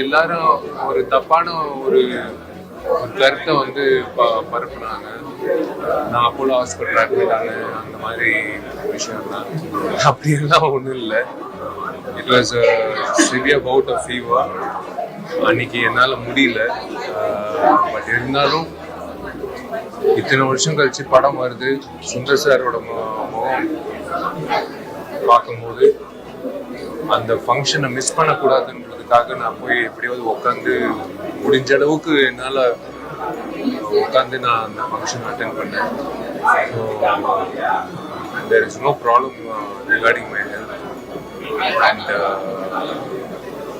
எல்லாரும் ஒரு தப்பான ஒரு ஒரு கருத்தை வந்து ப- பரப்புனாங்க. நான் அப்போலோ ஹாஸ்பிட்டல் அட்மிட் ஆனேன் அந்த மாதிரி விஷயம் தான் அப்படியெல்லாம் ஒன்றும் இல்லை. It was severe bout of fever அன்னைக்கு என்னால் முடியல. பட் இருந்தாலும் இத்தனை வருஷம் கழிச்சு படம் வருது. சுந்தர் சாரோட முகம் பார்க்கும்போது அந்த ஃபங்க்ஷனை மிஸ் அதுக்காக நான் போய் எப்படியாவது உட்காந்து முடிஞ்ச அளவுக்கு என்னால் உட்காந்து நான் அந்த ஃபங்க்ஷன் அட்டன் பண்ணேன். So there is no problem regarding my health and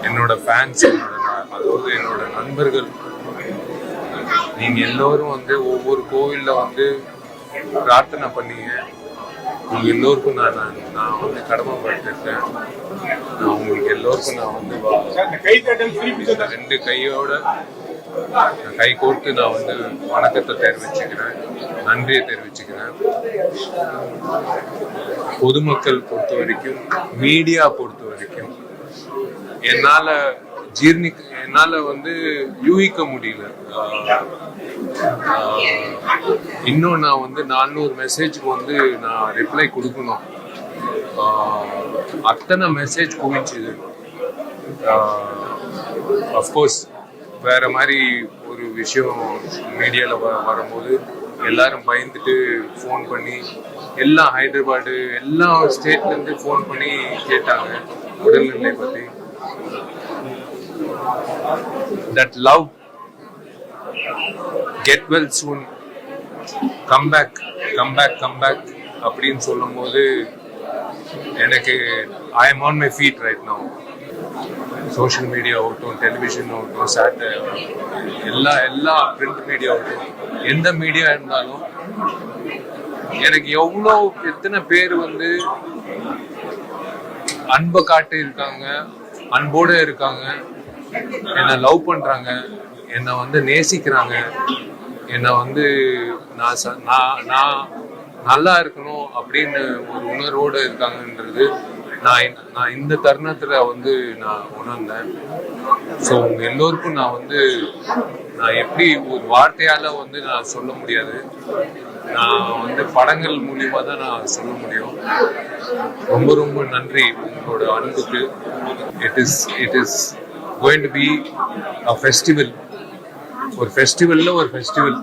என்னோட ஃபேன்ஸ் என்னோட அதாவது என்னோட நண்பர்கள் நீங்க எல்லோரும் வந்து ஒவ்வொரு கோவில்ல வந்து பிரார்த்தனை பண்ணீங்க. உங்கள் எல்லோருக்கும் நான் நான் நான் வந்து கடமைப்பட்டிருக்கேன். நான் உங்களுக்கு எல்லோருக்கும் நான் வந்து ரெண்டு கையோட கை கோர்த்து நான் வந்து வணக்கத்தை தெரிவிச்சுக்கிறேன். நன்றியை தெரிவிச்சுக்கிறேன். பொதுமக்கள் பொறுத்த வரைக்கும் மீடியா பொறுத்த வரைக்கும் என்னால ஜீர்ணிக்க என்னால வந்து யூகிக்க முடியல. இன்னும் நான் வந்து நானூறு மெசேஜ்க்கு வந்து நான் ரிப்ளை கொடுக்கணும். அத்தனை மெசேஜ் குவிச்சுது அஃப்கோர்ஸ் வேற மாதிரி ஒரு விஷயம் மீடியாவில் வ வரும்போது எல்லாரும் பயந்துட்டு ஃபோன் பண்ணி எல்லாம் ஹைதராபாடு எல்லா ஸ்டேட்லேருந்து ஃபோன் பண்ணி கேட்டாங்க உடல்நிலை பற்றி that love get well soon come back come back come back அப்படின்னு சொல்லும்போது எனக்கு I am on my feet right no social media ஆகட்டும் டெலிவிஷன் ஆகட்டும் சேட்டை எல்லா எல்லா பிரிண்ட் மீடியா ஆகட்டும் எந்த மீடியா இருந்தாலும் எனக்கு எவ்வளோ எத்தனை பேர் வந்து அன்பை காட்டி இருக்காங்க அன்போடு இருக்காங்க என்னை லவ் பண்ணுறாங்க என்னை வந்து நேசிக்கிறாங்க என்னை வந்து நான் நான் நான் நல்லா இருக்கணும் அப்படின்னு ஒரு உணர்வோடு இருக்காங்கன்றது நான் நான் இந்த தருணத்துல வந்து நான் உணர்ந்தேன். ஸோ உங்க எல்லோருக்கும் நான் வந்து நான் எப்படி ஒரு வார்த்தையால வந்து நான் சொல்ல முடியாது. நான் வந்து படங்கள் மூலியமா தான் நான் சொல்ல முடியும். ரொம்ப ரொம்ப நன்றி உங்களோட அன்புக்கு. It is it is going to be a festival ஒரு ஃபெஸ்டிவல்ல ஒரு ஃபெஸ்டிவல்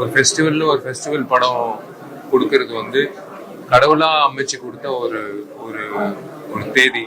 ஒரு ஃபெஸ்டிவல்ல ஒரு ஃபெஸ்டிவல் படம் கொடுக்கறது வந்து கடவுளா அமைச்சு கொடுத்த ஒரு ஒரு ஒரு தேதி.